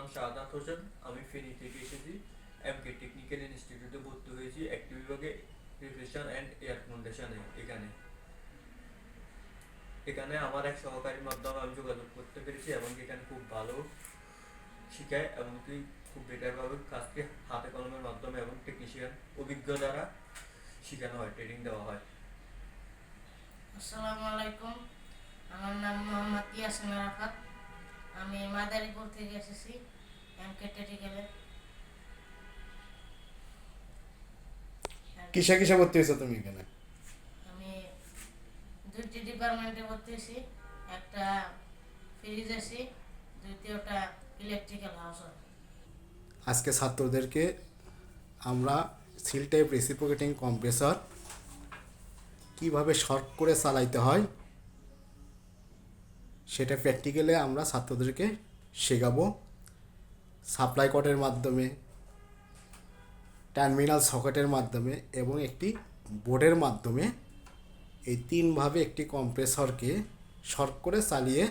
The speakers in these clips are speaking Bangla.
নাম শাহাদাত হোসেন। আমি ফেনী থেকে এসেছি। এম কে টেকনিক্যাল ইনস্টিটিউটে ভর্তি হয়েছি একটি বিভাগে রিফ্রিজারেশন অ্যান্ড এয়ার কন্ডিশনে এখানে। এখানে আমার এক সহকারীর মাধ্যমে আমি যোগাযোগ করতে পেরেছি এবং এখানে খুব ভালো শিখায় এবং কি খুব বেটারভাবে কাজকে হাতে কলমের মাধ্যমে এবং টেকনিশিয়ান অভিজ্ঞ দ্বারা শেখানো হয় ট্রেনিং দেওয়া হয়। আসসালামু আলাইকুম। আমার নাম মোহাম্মদ ইয়াসিন আরাফাত। আমি মাদারীপুর থেকে এসেছি এম কে টেটিক্যালে কিসে কিসে ভর্তি হয়েছো তুমি এখানে? আমি দুইটি ডিপার্টমেন্টে ভর্তি হয়েছি একটা ফ্রিজ এসি দ্বিতীয়টা ইলেকট্রিক্যাল হাউস আজকে ছাত্রদেরকে আমরা সিল টাইপ রেসিপ্রোকেটিং কম্প্রেসর কীভাবে শর্ট করে চালাইতে হয় সেটা প্র্যাকটিক্যালে আমরা ছাত্রদেরকে শেখাবো সাপ্লাই কটের মাধ্যমে টার্মিনাল সকেটের মাধ্যমে এবং একটি বোর্ডের মাধ্যমে এই তিনভাবে একটি কম্প্রেসরকে শর্ট করে চালিয়ে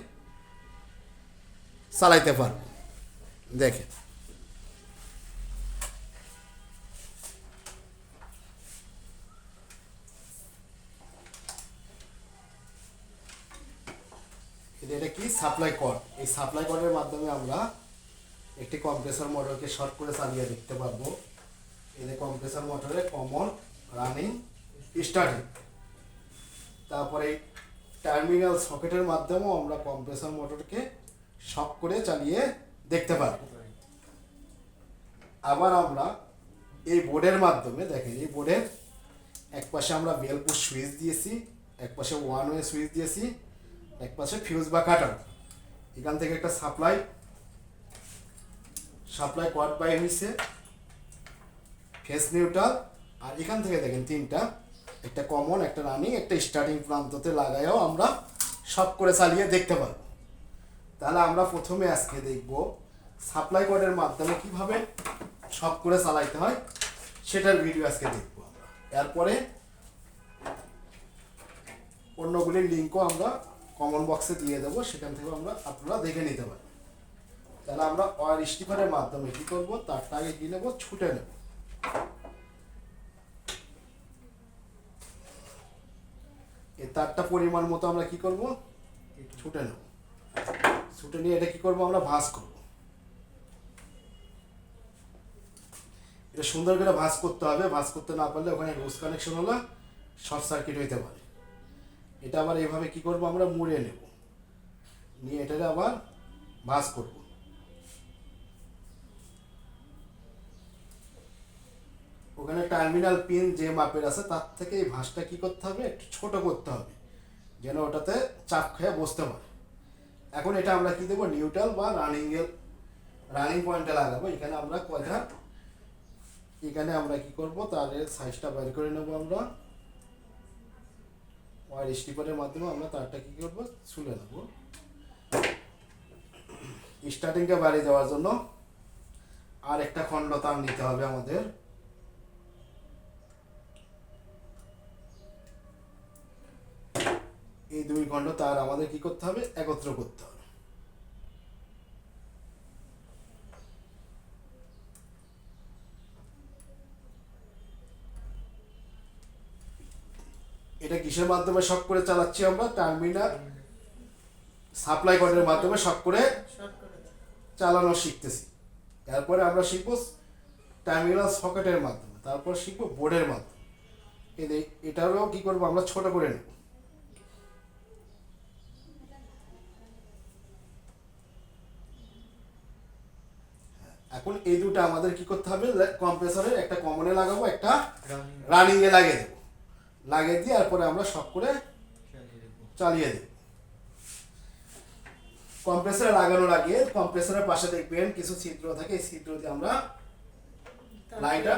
চালাইতে পারব। দেখেন। এটা কি? সাপ্লাই কর্ড এই সাপ্লাই কর্ডের মাধ্যমে আমরা একটি কম্প্রেসর মোটরকে শর্ট করে চালিয়ে দেখতে পারব। এদের কম্প্রেসর মোটরে কমন রানিং স্টার্টিং তারপরে টার্মিনাল সকেটের মাধ্যমেও আমরা কম্প্রেসর মোটরকে শক করে চালিয়ে দেখতে পারব। আবার আমরা এই বোর্ডের মাধ্যমে দেখেন, এই বোর্ডের এক পাশে আমরা বেলপুর সুইচ দিয়েছি এক পাশে ওয়ান ওয়ে সুইচ দিয়েছি এক পাশে ফিউজ বা কাটার এখান থেকে একটা সাপ্লাই সাপ্লাই কট বাই হয়েছে। ফেস নিউট্রাল আর এখান থেকে দেখেন তিনটা। একটা কমন একটা রানিং একটা স্টার্টিং প্রান্ততে লাগাইও আমরা সব করে চালিয়ে দেখতে পারব। তাহলে আমরা প্রথমে আজকে দেখব সাপ্লাই কর্ডের মাধ্যমে কীভাবে সব করে চালাইতে হয়, সেটার ভিডিও আজকে দেখব আমরা। এরপরে অন্যগুলির লিঙ্কও আমরা কমন বক্সে দিয়ে দেবো, সেখান থেকে আমরা আপনারা দেখে নিতে পারেন তাহলে আমরা ওয়ার স্টিফারের মাধ্যমে কী করব? তারটা আগে কী নেব? ছুটে নেব। এই তারটা পরিমাণ মতো আমরা কি করব? ছুটে নেব। ছুটে নিয়ে এটা কি করব? আমরা ভাঁজ করব। এটা সুন্দর করে ভাঁজ করতে হবে। ভাঁজ করতে না পারলে ওখানে রোজ কানেকশন হলে শর্ট সার্কিট হইতে পারে। এটা আবার এভাবে কি করব? আমরা মুড়ে নেব। নিয়ে এটাকে আবার ভাঁজ করব। ওখানে টার্মিনাল পিন যে মাপের আছে, তার থেকে এই ভাঁজটা কি করতে হবে? একটু ছোট করতে হবে, যেন ওটাতে চাপ খেয়ে বসতে পারে। এখন এটা আমরা কি দেবো? নিউট্রাল বা রানিং এর, রানিং পয়েন্টে লাগাবো। এখানে আমরা কয়টা? এখানে আমরা কি করব? তার সাইজটা বের করে নেব আমরা। ওয়ার স্টিপারের মাধ্যমে আমরা তারটা কী করব? ছুলে নেব। স্টার্টিংকে বাড়িয়ে দেওয়ার জন্য আর একটা খণ্ড তার নিতে হবে আমাদের। এই দুই খণ্ড তার আমাদের কি করতে হবে? একত্র করতে হবে এটা কিসের মাধ্যমে শক করে চালাচ্ছি আমরা? টার্মিনাল সাপ্লাই কর্ডের মাধ্যমে শক করে চালানো শিখতেছি। তারপরে আমরা শিখব টার্মিনাল সকেটের মাধ্যমে তারপর শিখব বোর্ডের মাধ্যমে। এই এটারও কি করব আমরা? ছোট করে নেব। এখন এই দুটো আমাদের কি করতে হবে? কম্প্রেসরের একটা কমনে লাগাবো একটা রানিং এ লাগিয়ে দেবো। লাগিয়ে দিয়ে তারপরে আমরা সব করে চালিয়ে দেব। কম্প্রেসরে লাগানোর আগে কম্প্রেসরের পাশে দেখবেন কিছু ছিদ্র থাকে এই ছিদ্র দিয়ে আমরা লাইনটা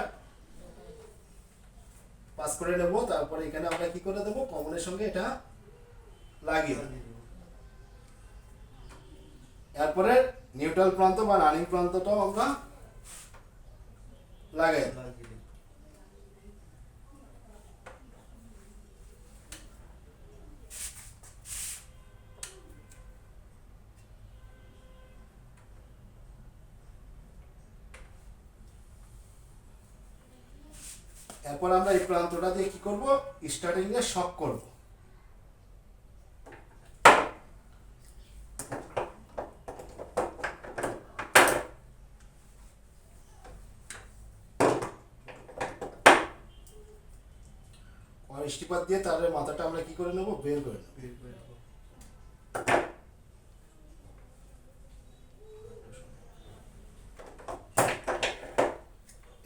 পাস করে নেব। তারপরে এখানে আমরা কি করে দেবো? কমনের সঙ্গে এটা লাগিয়ে দেবো। এরপরে নিউট্রাল প্রান্ত বা রানিং প্রান্তটাও আমরা লাগাই এরপর আমরা এই প্রান্তটা দিয়ে কি করব? স্টার্টিং এ শক করব। আর স্টিপার দিয়ে তারের মাথাটা আমরা কি করে নেব। বের করে নেব বের করে নেব।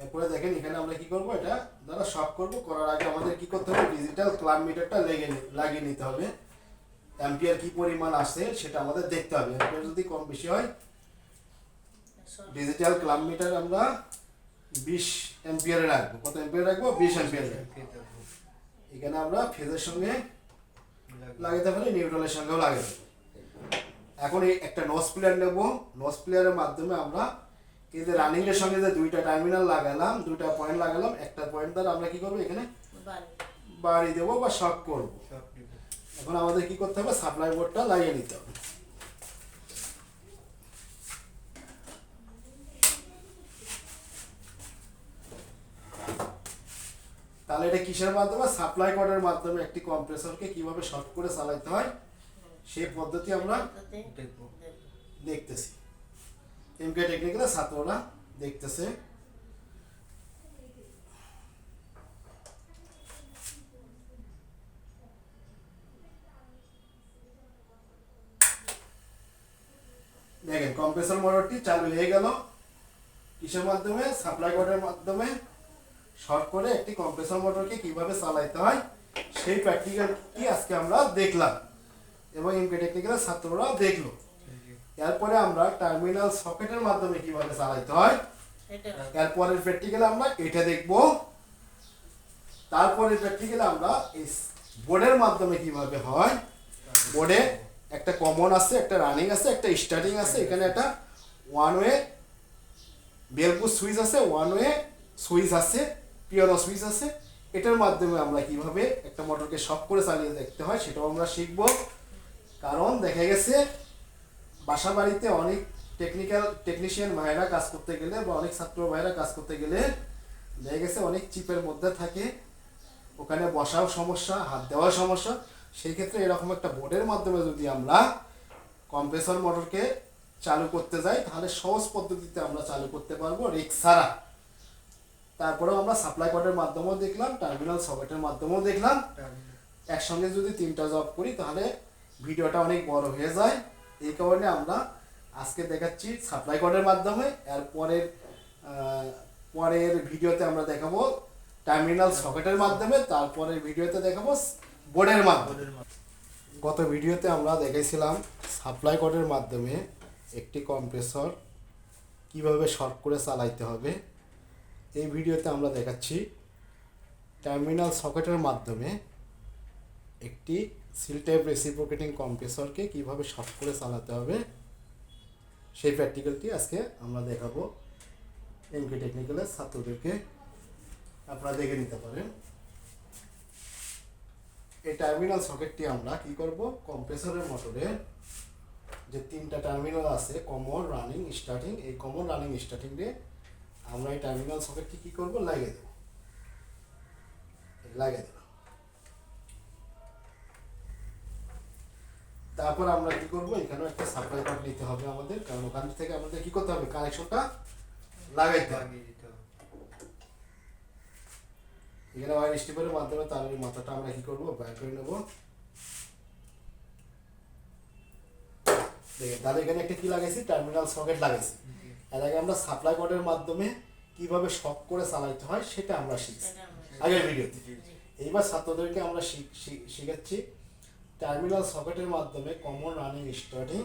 এরপরে দেখেন এখানে আমরা কি করব এটা দ্বারা শক করব, করার আগে আমাদের কি করতে হবে? ডিজিটাল ক্লাব মিটারটা লেগে লাগিয়ে নিতে হবে। অ্যাম্পিয়ার কি পরিমাণ আসে সেটা আমাদের দেখতে হবে। অ্যাম্পিয়ার যদি কম বেশি হয় ডিজিটাল ক্লাব মিটার আমরা বিশ অ্যাম্পিয়ারে রাখব। কত অ্যাম্পিয়ার রাখব? বিশ অ্যাম্পিয়ার এখানে আমরা ফেজের সঙ্গে। লাগাতে পারি নিউট্রালের সঙ্গেও লাগাতে পারি। এখন একটা নস প্লেয়ার নেব। নস প্লেয়ারের মাধ্যমে আমরা এই যে রানিং এর সঙ্গে যে দুইটা টার্মিনাল লাগালাম দুইটা পয়েন্ট লাগালাম একটা পয়েন্ট দ্বারা আমরা কি করব এখানে? বাড়ি। দেবো বা শক করব। এখন আমাদের কি করতে হবে? সাপ্লাই বোর্ডটা লাগিয়ে নিতে হবে। তাহলে এটা কিসের মাধ্যমে? সাপ্লাই কোডের মাধ্যমে একটি কম্প্রেসরকে কীভাবে শর্ট করে চালাতে হয়? সেই পদ্ধতি আমরা দেখতেছি। এমকে টেকনিক্যালের ছাত্ররা দেখতেছে। দেখেন কম্প্রেসর মোটরটি চালু হয়ে গেল। কিসের মাধ্যমে? সাপ্লাই কোডের মাধ্যমে। শর্ট করে একটি কম্প্রেসর মোটরকে কীভাবে চালাইতে হয়, সেই প্র্যাকটিক্যালটি আজকে আমরা দেখলাম। এবং এমকে টেকনিক্যালের ছাত্ররা দেখল। এরপরে আমরা টার্মিনাল সকেটের মাধ্যমে কীভাবে চালাইতে হয়? এরপরের প্র্যাকটিক্যালে আমরা এটা দেখব। তারপরে প্র্যাকটিক্যালে আমরা এই বোর্ডের মাধ্যমে কীভাবে হয়? বোর্ডে একটা কমন আছে একটা রানিং আছে একটা স্টার্টিং আছে এখানে একটা ওয়ান ওয়ে বেলপুর সুইচ আছে ওয়ান ওয়ে সুইচ আছে পিওনো সুইচ আছে। এটার মাধ্যমে আমরা কীভাবে একটা মোটরকে শক করে চালিয়ে দেখতে হয় সেটাও আমরা শিখব। কারণ দেখা গেছে বাসা বাড়িতে অনেক টেকনিক্যাল টেকনিশিয়ান ভাইরা কাজ করতে গেলে বা অনেক ছাত্র ভাইরা কাজ করতে গেলে দেখা গেছে অনেক চিপের মধ্যে থাকে। ওখানে বসাও সমস্যা হাত দেওয়ার সমস্যা। সেই ক্ষেত্রে এরকম একটা বোর্ডের মাধ্যমে যদি আমরা কম্প্রেসর মোটরকে চালু করতে যাই তাহলে সহজ পদ্ধতিতে আমরা চালু করতে পারব রিক্স ছাড়া। তারপরেও আমরা সাপ্লাই কোডের মাধ্যমেও দেখলাম টার্মিনাল সকেটের মাধ্যমেও দেখলাম। একসঙ্গে যদি তিনটা জব করি তাহলে ভিডিওটা অনেক বড় হয়ে যায়। এই কারণে আমরা আজকে দেখাচ্ছি সাপ্লাই কোডের মাধ্যমে, এর পরের পরের ভিডিওতে আমরা দেখাবো টার্মিনাল সকেটের মাধ্যমে, তারপরের ভিডিওতে দেখাবো বোর্ডের মাধ্যমে। গত ভিডিওতে আমরা দেখেছিলাম সাপ্লাই কোডের মাধ্যমে একটি কম্প্রেসর কীভাবে শর্ট করে চালাইতে হবে। এই ভিডিওতে আমরা দেখাচ্ছি টার্মিনাল সকেটের মাধ্যমে একটি সিল টাইপ রেসিপ্রোকেটিং কম্প্রেসরকে কীভাবে শর্ট করে চালাতে হবে, সেই প্র্যাকটিক্যালটি আজকে আমরা দেখাবো এমকে টেকনিক্যালের ছাত্রদেরকে। আপনারা দেখে নিতে পারেন। এই টার্মিনাল সকেটটি আমরা কি করব? কম্প্রেসরের মোটরে যে তিনটা টার্মিনাল আছে কমন রানিং স্টার্টিং এই কমন রানিং স্টার্টিং দিয়ে আমরা এই টার্মিনাল সকেটটি কি করব? লাগিয়ে দেব। লাগিয়ে দেব। তারপর আমরা কি করব? এখানেও একটা সাপ্লাই কর্ড নিতে হবে আমাদের কারণ ওখান থেকে আমাদের কি করতে হবে? কানেকশনটা লাগাইতে হবে। এখানে ওয়ার স্টিপারের মাধ্যমে তারের মাথাটা আমরা কি করব? বের করে নেব। দেখেন তাহলে এখানে একটা কি লাগাইছি? টার্মিনাল সকেট লাগাইছি। এর আগে আমরা সাপ্লাই কোডের মাধ্যমে কীভাবে শক করে চালাইতে হয় সেটা আমরা শিখছি। আগের ভিডিওতে। এইবার ছাত্রদেরকে আমরা শিখ- শিখ- শিখাচ্ছি। টার্মিনাল সকেটের মাধ্যমে কমন রানিং স্টার্টিং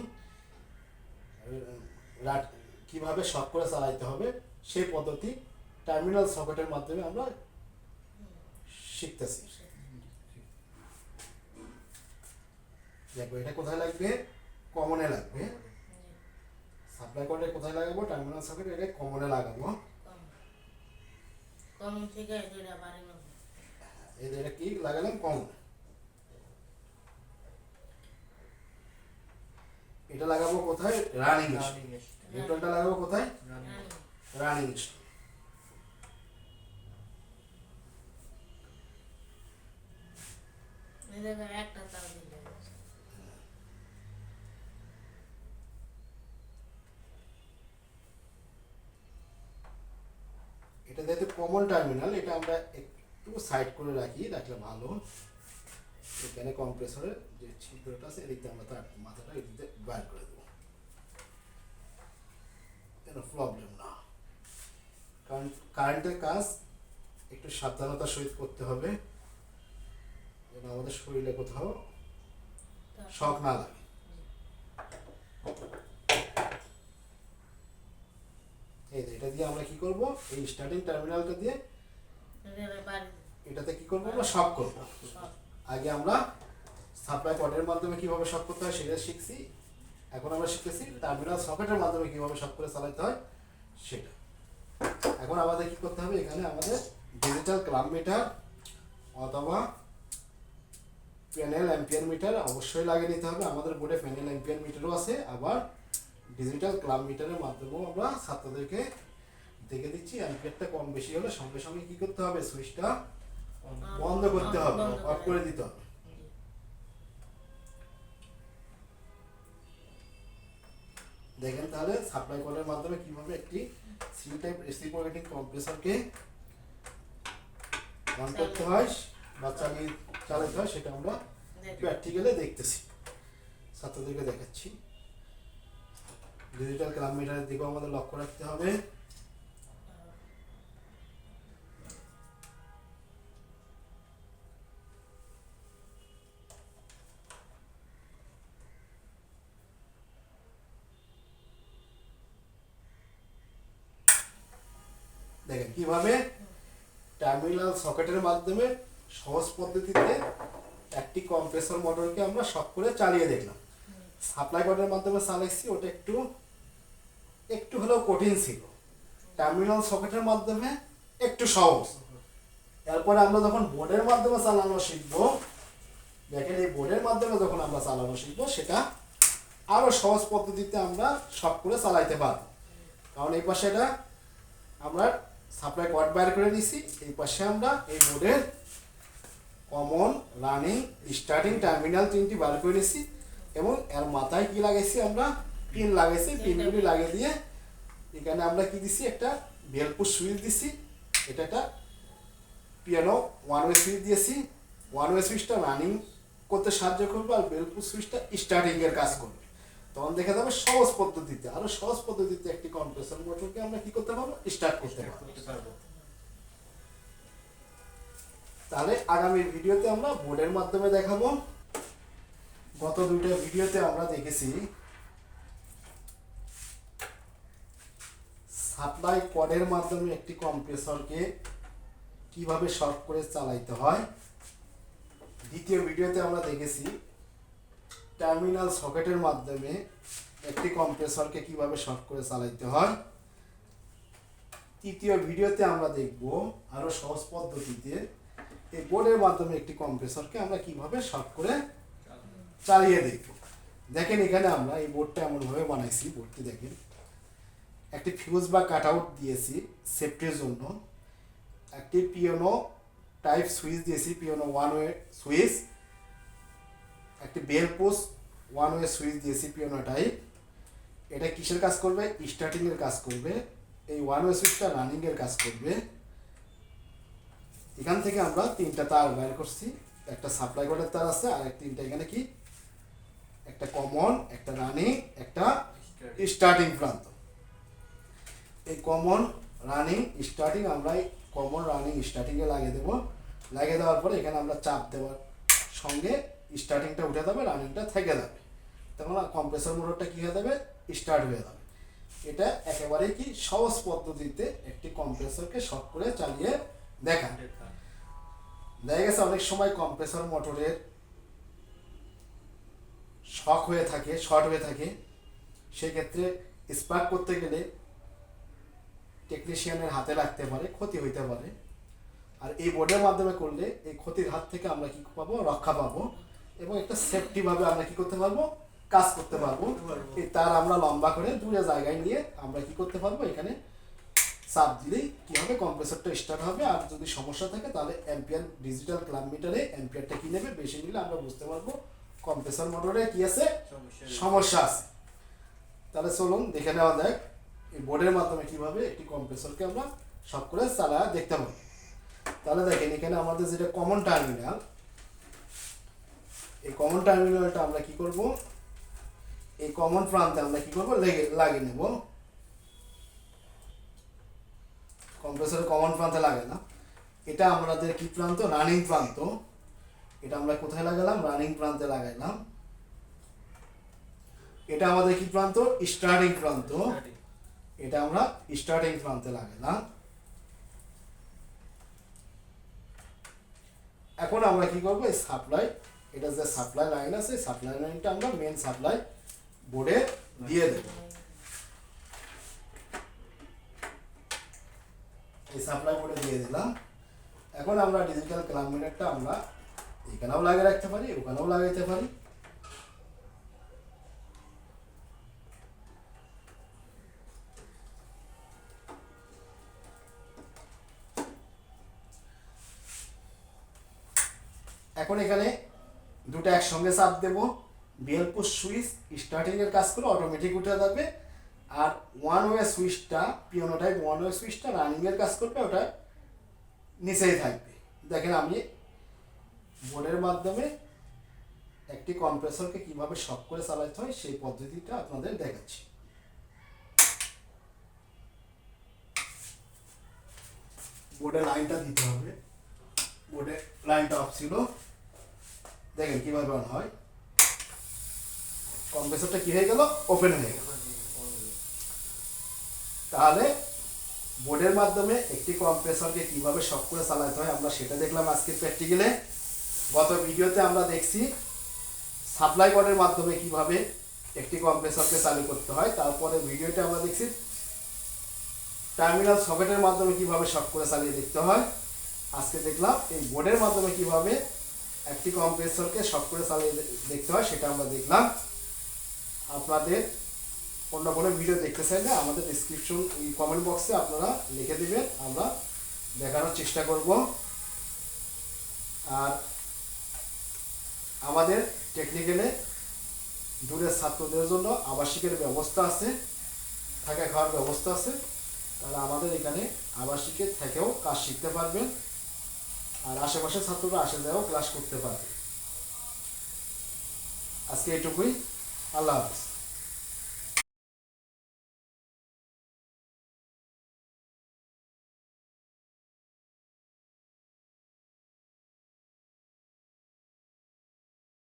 কীভাবে শক করে চালাইতে হবে সেই পদ্ধতি টার্মিনাল সকেটের মাধ্যমে আমরা শিখতেছি। দেখো এটা কোথায় লাগবে? কমনে লাগবে। সাপ্লাই কোডে কোথায় লাগাবো? টার্মিনাল সকেট এটা কমনে লাগাবো। কম কম থেকে এই কি? লাগালাম কমন এটা লাগাবো কোথায়? রানিং নিউট্রালটা লাগাবো কোথায়? রানিং এটা যেহেতু কমন টার্মিনাল এটা আমরা একটু সাইড করে রাখি রাখলে ভালো এখানে কম্প্রেসরের যে ছিদ্রটা আছে এদিক দিয়ে আমরা তার মাথাটা এদিক দিয়ে বার করে দেবো। যেন প্রবলেম না। কারণ কারেন্টের কাজ একটু সাবধানতার সহিত করতে হবে। যেন আমাদের শরীরে কোথাও শখ না লাগে। এই এটা দিয়ে আমরা কি করব? এই স্টার্টিং টার্মিনালটা দিয়ে এটাতে কি করব? আমরা শক করব। আগে আমরা সাপ্লাই কর্ডের মাধ্যমে কীভাবে শক করতে হয় সেটা শিখছি। এখন আমরা শিখতেছি টার্মিনাল সকেটের মাধ্যমে কীভাবে শক করে চালাতে হয় সেটা। এখন আমাদের কি করতে হবে? এখানে আমাদের ডিজিটাল ক্লাব মিটার অথবা প্যানেল অ্যাম্পিয়ার মিটার অবশ্যই লাগিয়ে নিতে হবে। আমাদের বোর্ডে প্যানেল অ্যাম্পিয়ার মিটারও আছে। আবার ডিজিটাল ক্লাব মিটারের মাধ্যমেও আমরা ছাত্রদেরকে দেখে দিচ্ছি। অ্যাম্পিয়ারটা কম বেশি হলে সঙ্গে সঙ্গে কি করতে হবে? সুইচটা বন্ধ করতে হবে অফ করে দিতে হবে। দেখেন তাহলে সাপ্লাই কলের মাধ্যমে কীভাবে একটি সি টাইপ রেসিপ্রোকেটিং কম্প্রেসরকে অন করতে হয় বা চালিয়ে চালাতে হয় সেটা আমরা। প্র্যাকটিক্যালে দেখতেছি। ছাত্রদেরকে দেখাচ্ছি। ডিজিটাল ক্লাব মিটারের দিকেও আমাদের লক্ষ্য রাখতে হবে। দেখেন, কীভাবে টার্মিনাল সকেটের মাধ্যমে সহজ পদ্ধতিতে একটি কম্প্রেসর মোটরকে আমরা শক করে চালিয়ে দেখলাম। সাপ্লাই কর্ডের মাধ্যমে চালাইছি, ওটা একটু একটু হলেও কঠিন ছিল। টার্মিনাল সকেটের মাধ্যমে একটু সহজ। এরপরে আমরা যখন বোর্ডের মাধ্যমে চালানো শিখব, দেখেন এই বোর্ডের মাধ্যমে যখন আমরা চালানো শিখব, সেটা আরও সহজ পদ্ধতিতে আমরা সব করে চালাইতে পারব। কারণ এই পাশে এটা আমরা সাপ্লাই কর্ড বাইর করে নিছি এই পাশে আমরা এই বোর্ডের কমন রানিং স্টার্টিং টার্মিনাল তিনটি বার করে নিছি এবং এর মাথায় কি লাগাইছি আমরা? পিন লাগাইছি পিনগুলি লাগিয়ে দিয়ে এখানে আমরা কি দিছি? একটা বেলপুর সুইচ দিছি। এটা একটা পিয়ানো ওয়ান ওয়ে সুইচ দিয়েছি। ওয়ান ওয়ে সুইচটা রানিং করতে সাহায্য করবে আর বেলপুর সুইচটা স্টার্টিংয়ের কাজ করবে। তখন দেখা যাবে সহজ পদ্ধতিতে আরও সহজ পদ্ধতিতে একটি কম্প্রেসর মোটরকে আমরা কি করতে পারব? স্টার্ট করতে পারব। তাহলে আগামী ভিডিওতে আমরা বোর্ডের মাধ্যমে দেখাবো। গত দুইটা ভিডিওতে আমরা দেখেছি সাপ্লাই কর্ডের মাধ্যমে একটি কম্প্রেসরকে কীভাবে শর্ট করে চালাইতে হয়? দ্বিতীয় ভিডিওতে আমরা দেখেছি টার্মিনাল সকেটের মাধ্যমে একটি কম্প্রেসরকে কীভাবে শর্ট করে চালাইতে হয়? তৃতীয় ভিডিওতে আমরা দেখব আরও সহজ পদ্ধতিতে এই বোর্ডের মাধ্যমে একটি কম্প্রেসরকে আমরা কীভাবে শর্ট করে চালিয়ে দেখব। দেখেন এখানে আমরা এই বোর্ডটা এমনভাবে বানাইছি বোর্ডটি দেখেন। একটি ফিউজ বা কাট আউট দিয়েছি সেফটির জন্য। একটি পিওনো টাইপ সুইচ দিয়েছি পিওনো ওয়ান ওয়ে সুইচ একটি bell push one way switch দিয়েছি পিওনো টাইপ এটা কিসের কাজ করবে? স্টার্টিং এর কাজ করবে। এই ওয়ান ওয়ে সুইচটা রানিং এর কাজ করবে। এখান থেকে আমরা তিনটা তার বের করছি। একটা সাপ্লাই কোডের তার আছে, আর তিনটা এখানে কি? একটা কমন একটা রানিং একটা স্টার্টিং প্রান্ত। এই কমন রানিং স্টার্টিং আমরা কমন রানিং স্টার্টিংয়ে লাগিয়ে দেবো। লাগিয়ে দেওয়ার পরে এখানে আমরা চাপ দেওয়ার সঙ্গে স্টার্টিংটা উঠে যাবে রানিংটা থেকে যাবে। তখন কম্প্রেসর মোটরটা কি হয়ে যাবে? স্টার্ট হয়ে যাবে। এটা একেবারেই কি সহজ পদ্ধতিতে একটি কম্প্রেসরকে শর্ট করে চালিয়ে দেখা দেখা। দেখা গেছে অনেক সময় কম্প্রেসর মোটরের শক হয়ে থাকে শর্ট হয়ে থাকে। সেক্ষেত্রে স্পার্ক করতে গেলে টেকনিশিয়ানের হাতে লাগতে পারে, ক্ষতি হইতে পারে। আর এই বোর্ডের মাধ্যমে করলে এই ক্ষতির হাত থেকে আমরা কি পাবো? রক্ষা পাবো। এবং একটা সেফটি ভাবে আমরা কি করতে পারব? কাজ করতে পারব। তার আমরা লম্বা করে দূরে জায়গায় নিয়ে আমরা কি করতে পারব? এখানে চাপ দিলেই কি হবে কম্প্রেসরটা স্টার্ট হবে? আর যদি সমস্যা থাকে তাহলে অ্যাম্পিয়ার ডিজিটাল ক্লাব মিটারে অ্যাম্পিয়ারটা কি নেবে? বেশি নিলে আমরা বুঝতে পারব কম্প্রেসর মোটরে কি আছে? সমস্যা সমস্যা আছে। তাহলে চলুন দেখে নেওয়া যাক এই বোর্ডের মাধ্যমে কীভাবে একটি কম্প্রেসরকে আমরা সব করে চালা দেখতে পাবো তাহলে দেখেন এখানে আমাদের যেটা কমন টার্মিনাল এই কমন টার্মিনালটা আমরা কি করব? এই কমন প্রান্তে আমরা কি করব? লেগে লাগিয়ে নেব। কম্প্রেসরের কমন প্রান্তে লাগে না। এটা আমাদের কি প্রান্ত? রানিং প্রান্ত। এটা আমরা কোথায় লাগালাম? রানিং প্রান্তে লাগাইলাম। এটা আমাদের কি প্রান্ত? স্টার্টিং প্রান্ত। এটা আমরা স্টার্টিং প্রান্তে লাগালাম। এখন আমরা কি করব? এই সাপ্লাই এটা যে সাপ্লাই লাইন আছে সাপ্লাই লাইনটা আমরা মেন সাপ্লাই বোর্ডে দিয়ে দেব। এই সাপ্লাই বোর্ডে দিয়ে দিলাম। এখন আমরা ডিজিটাল ক্লামিনেটটা আমরা এখানেও লাগিয়ে রাখতে পারি, ওখানেও লাগাইতে পারি। এখন এখানে দুটো একসঙ্গে চাপ দেব। বিএলপো সুইচ স্টার্টিং এর কাজ করে অটোমেটিক উঠে যাবে। আর ওয়ান ওয়ে সুইচটা পিওনো টাইপ ওয়ান ওয়ে সুইচটা রানিং এর কাজ করবে, ওটা নিচেই থাকবে। দেখেন আমি বোর্ডের মাধ্যমে একটি কম্প্রেসরকে কীভাবে শক করে চালাতে হয়, সেই পদ্ধতিটা আপনাদের দেখাচ্ছি। বোর্ডে লাইনটা দিতে হবে। বোর্ডে লাইনটা অফ ছিল। দেখেন কীভাবে অন হয়। কম্প্রেসরটা কি হয়ে গেল? ওপেন হয়ে গেল। তাহলে বোর্ডের মাধ্যমে একটি কম্প্রেসরকে কীভাবে শক করে চালাতে হয় আমরা সেটা দেখলাম আজকে প্র্যাকটিক্যালে। গত ভিডিওতে আমরা দেখছি সাপ্লাই বোর্ডের মাধ্যমে কীভাবে একটি কম্প্রেসরকে চালু করতে হয়। তারপরে ভিডিওটা আমরা দেখছি টার্মিনাল সকেটের মাধ্যমে কীভাবে শক করে চালিয়ে দেখতে হয়। আজকে দেখলাম এই বোর্ডের মাধ্যমে কীভাবে একটি কম্প্রেসরকে শক করে চালিয়ে দেখতে হয়, সেটা আমরা দেখলাম। আপনাদের অন্য কোনো ভিডিও দেখতে চাইলে আমাদের ডিসক্রিপশন কমেন্ট বক্সে আপনারা লিখে দেবেন, আমরা দেখানোর চেষ্টা করব। আর আমাদের টেকনিক্যালে দূরের ছাত্রদের জন্য আবাসিকের ব্যবস্থা আছে থাকা খাওয়ার ব্যবস্থা আছে। তারা আমাদের এখানে আবাসিকে থেকেও কাজ শিখতে পারবেন। আর আশেপাশের ছাত্ররা আসে যাও ক্লাস করতে পারে। আজকে এটুকুই আল্লাহ হাফিজ।